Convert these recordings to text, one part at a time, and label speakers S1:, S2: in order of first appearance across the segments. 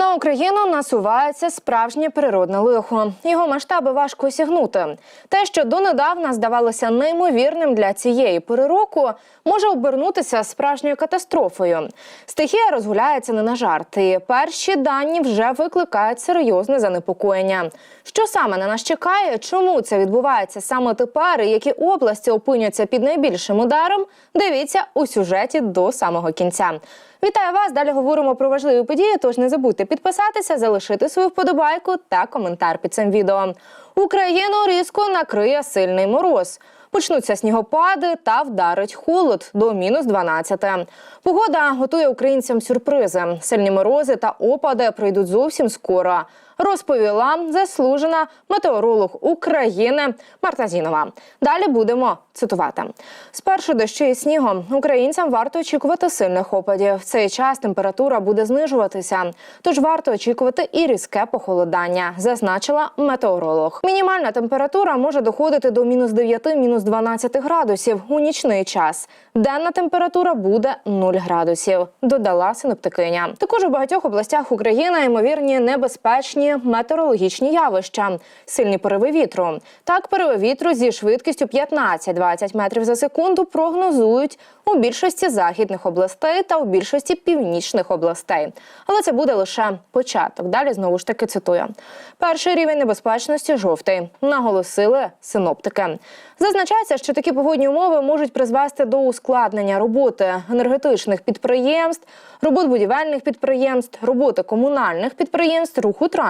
S1: На Україну насувається справжнє природне лихо. Його масштаби важко осягнути. Те, що донедавна здавалося неймовірним для цієї пори року, може обернутися справжньою катастрофою. Стихія розгуляється не на жарт. І перші дані вже викликають серйозне занепокоєння. Що саме на нас чекає? Чому це відбувається саме тепер? і Які області опиняться під найбільшим ударом? Дивіться у сюжеті до самого кінця. Вітаю вас! Далі говоримо про важливі події. Тож не забудьте підписатися, залишити свою вподобайку та коментар під цим відео. Україну різко накриє сильний мороз. Почнуться снігопади та вдарить холод до мінус 12. Погода готує українцям сюрпризи. Сильні морози та опади прийдуть зовсім скоро. Розповіла заслужена метеоролог України Марта Зінова. Далі будемо цитувати. Спершу дощу і снігом українцям варто очікувати сильних опадів. В цей час температура буде знижуватися, тож варто очікувати і різке похолодання, зазначила метеоролог. Мінімальна температура може доходити до мінус 9, мінус 12 градусів у нічний час. Денна температура буде 0 градусів, додала синоптикиня. Також у багатьох областях України ймовірні небезпечні метеорологічні явища, сильні пориви вітру. Так, пориви вітру зі швидкістю 15-20 метрів за секунду прогнозують у більшості західних областей та у більшості північних областей. Але це буде лише початок. Далі знову ж таки цитую: перший рівень небезпечності жовтий, наголосили синоптики. Зазначається, що такі погодні умови можуть призвести до ускладнення роботи енергетичних підприємств, робот будівельних підприємств, роботи комунальних підприємств, руху транспорту.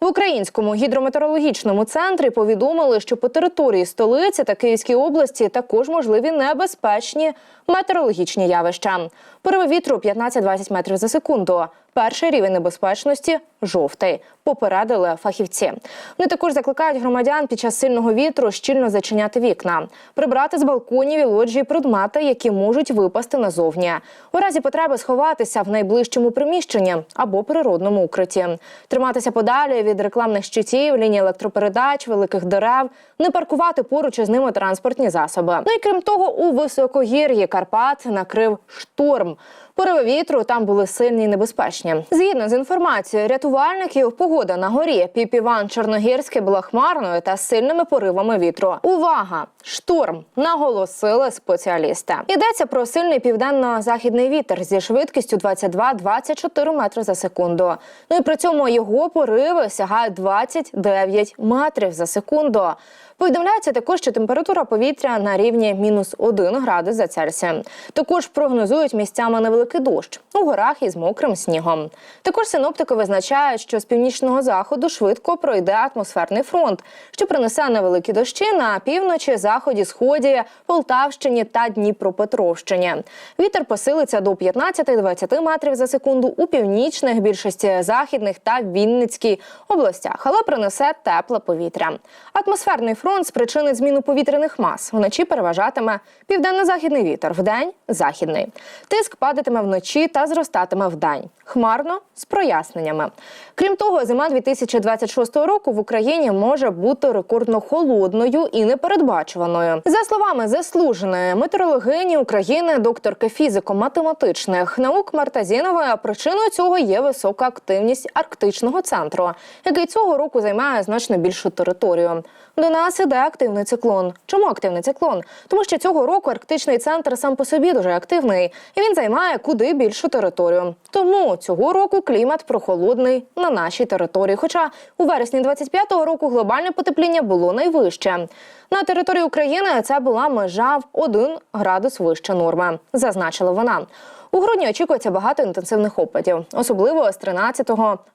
S1: В українському гідрометеорологічному центрі повідомили, що по території столиці та Київській області також можливі небезпечні метеорологічні явища. Пориви вітру 15-20 метрів за секунду. Перший рівень небезпечності жовтий. Попередили фахівці. Вони також закликають громадян під час сильного вітру щільно зачиняти вікна, прибрати з балконів і лоджії предмети, які можуть випасти назовні. У разі потреби сховатися в найближчому приміщенні або природному укритті, триматися подалі від рекламних щитів, ліній електропередач, великих дерев, не паркувати поруч із ними транспортні засоби. Ну і крім того, у високогір'ї Карпат накрив шторм. Пориви вітру там були сильні і небезпечні. Згідно з інформацією рятувальників, погода на горі Піпіван Чорногірський була хмарною та сильними поривами вітру. Увага! Шторм наголосили спеціалісти. Йдеться про сильний південно-західний вітер зі швидкістю 22-24 метри за секунду. Ну і при цьому його пориви сягають 29 метрів за секунду. Повідомляється також, що температура повітря на рівні мінус 1 градус за Цельсієм. Також прогнозують місцями невеликий дощ у горах із мокрим снігом. Також синоптики визначають, що з північного заходу швидко пройде атмосферний фронт, що принесе невеликі дощі на півночі, заході, сході, Полтавщині та Дніпропетровщині. Вітер посилиться до 15-20 метрів за секунду у північних, більшості західних та Вінницькій областях, але принесе тепле повітря. Атмосферний фронт спричинить зміну повітряних мас. Вночі переважатиме південно-західний вітер, вдень західний. Тиск падатиме вночі та зростатиме вдень. Хмарно з проясненнями. Крім того, зима 2026 року в Україні може бути рекордно холодною і непередбачуваною. За словами заслуженої метеорологині України, докторки фізико-математичних наук Марта Зінової, причиною цього є висока активність арктичного центру, який цього року займає значно більшу територію. До нас іде активний циклон. Чому активний циклон? Тому що цього року арктичний центр сам по собі дуже активний, і він займає куди більшу територію. Тому цього року клімат прохолодний на нашій території. Хоча у вересні 25-го року глобальне потепління було найвище. На території України це була межа в 1 градус вище норми, зазначила вона. У грудні очікується багато інтенсивних опадів, особливо з 13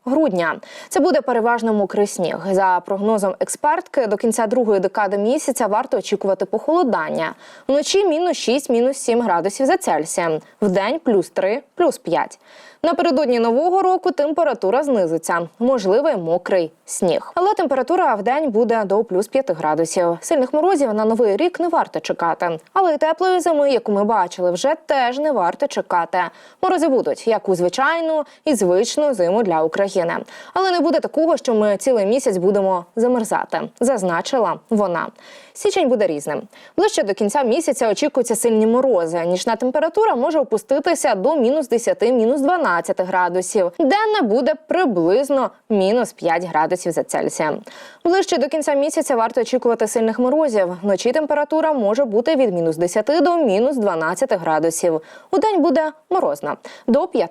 S1: грудня. Це буде переважно мокрий сніг. За прогнозом експертки, до кінця другої декади місяця варто очікувати похолодання. Вночі мінус 6, мінус 7 градусів за Цельсієм, в день плюс 3, плюс 5. Напередодні нового року температура знизиться, можливий мокрий сніг. Але температура в день буде до плюс 5 градусів. Сильних морозів на новий рік не варто чекати. Але й теплої зими, яку ми бачили, вже теж не варто чекати. Морози будуть як у звичайну і звичну зиму для України. Але не буде такого, що ми цілий місяць будемо замерзати, зазначила вона. Січень буде різним. Ближче до кінця місяця очікуються сильні морози. Нічна температура може опуститися до мінус 10, мінус 12 12 градусів. Денне буде приблизно мінус 5 градусів за Цельсієм. Ближче до кінця місяця варто очікувати сильних морозів. Вночі температура може бути від мінус 10 до мінус 12 градусів. У день буде морозна до 5.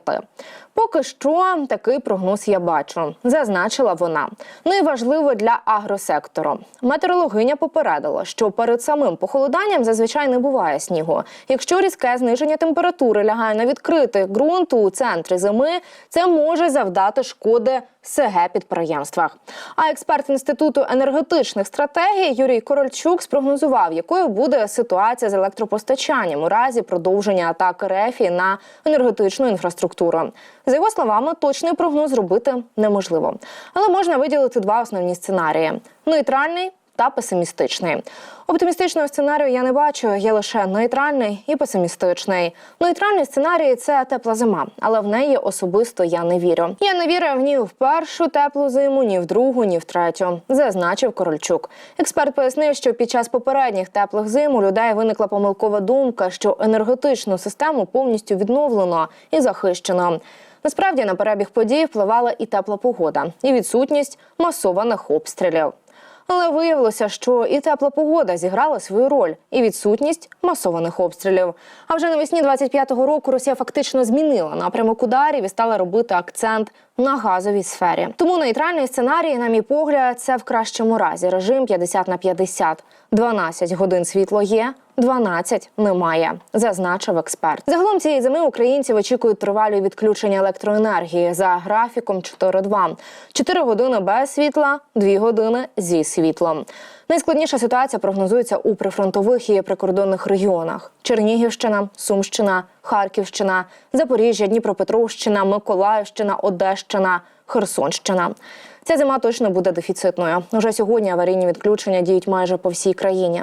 S1: Поки що такий прогноз я бачу, зазначила вона. Ну і важливо для агросектору. Метеорологиня попередила, що перед самим похолоданням зазвичай не буває снігу. Якщо різке зниження температури лягає на відкритий ґрунт у центрі зими, це може завдати шкоди СГ підприємствах. А експерт інституту енергетичних стратегій Юрій Корольчук спрогнозував, якою буде ситуація з електропостачанням у разі продовження атаки РЕФІ на енергетичну інфраструктуру. За його словами, точний прогноз зробити неможливо, але можна виділити два основні сценарії: нейтральний та песимістичний. Оптимістичного сценарію я не бачу, є лише нейтральний і песимістичний. Нейтральний сценарій це тепла зима, але в неї особисто я не вірю. Я не вірю ні в першу теплу зиму, ні в другу, ні в третю, зазначив Корольчук. Експерт пояснив, що під час попередніх теплих зим у людей виникла помилкова думка, що енергетичну систему повністю відновлено і захищено. Насправді на перебіг подій впливала і тепла погода, і відсутність масованих обстрілів. Але виявилося, що і тепла погода зіграла свою роль, і відсутність масованих обстрілів. А вже навесні 25-го року Росія фактично змінила напрямок ударів і стала робити акцент на газовій сфері. Тому нейтральний сценарій, на мій погляд, це в кращому разі режим 50 на 50. 12 годин світло є. 12 немає, зазначив експерт. Загалом цієї зими українців очікують тривалі відключення електроенергії за графіком 4-2. 4 години без світла, 2 години зі світлом. Найскладніша ситуація прогнозується у прифронтових і прикордонних регіонах: Чернігівщина, Сумщина, Харківщина, Запоріжжя, Дніпропетровщина, Миколаївщина, Одещина, Херсонщина. Ця зима точно буде дефіцитною. Уже сьогодні аварійні відключення діють майже по всій країні.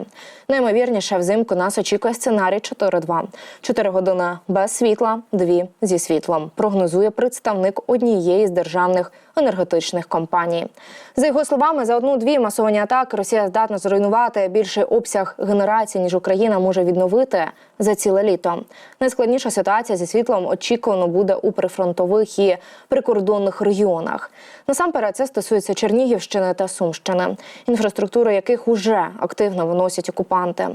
S1: Наймовірніше, взимку нас очікує сценарій 4-2. 4 години без світла, 2 зі світлом. Прогнозує представник однієї з державних енергетичних компаній. За його словами, за одну-дві масовані атаки Росія здатна зруйнувати більший обсяг генерації, ніж Україна може відновити за ціле літо. Найскладніша ситуація зі світлом очікувано буде у прифронтових і прикордонних регіонах. Насамперед, це стосується Чернігівщини та Сумщини, інфраструктури яких уже активно виносять окупанти.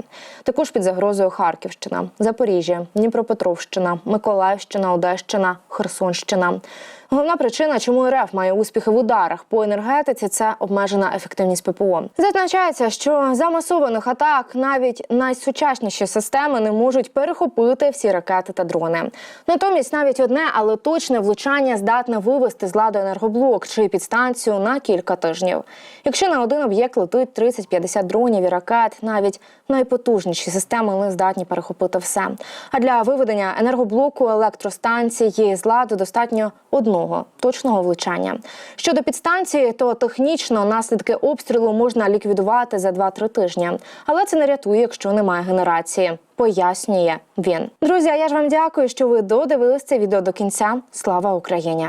S1: Також під загрозою Харківщина, Запоріжжя, Дніпропетровщина, Миколаївщина, Одещина, Херсонщина. Головна причина, чому РФ має успіхи в ударах по енергетиці, це обмежена ефективність ППО. Зазначається, що за масованих атак навіть найсучасніші системи не можуть перехопити всі ракети та дрони. Натомість навіть одне, але точне влучання здатне вивести з ладу енергоблок чи підстанцію на кілька тижнів. Якщо на один об'єкт летить 30-50 дронів і ракет, навіть найпотужніші системи не здатні перехопити все. А для виведення енергоблоку електростанції з ладу достатньо одного точного влучання. Щодо підстанції, то технічно наслідки обстрілу можна ліквідувати за 2-3 тижні, але це не рятує, якщо немає генерації. Пояснює він. Друзі, я ж вам дякую, що ви додивились це відео до кінця. Слава Україні!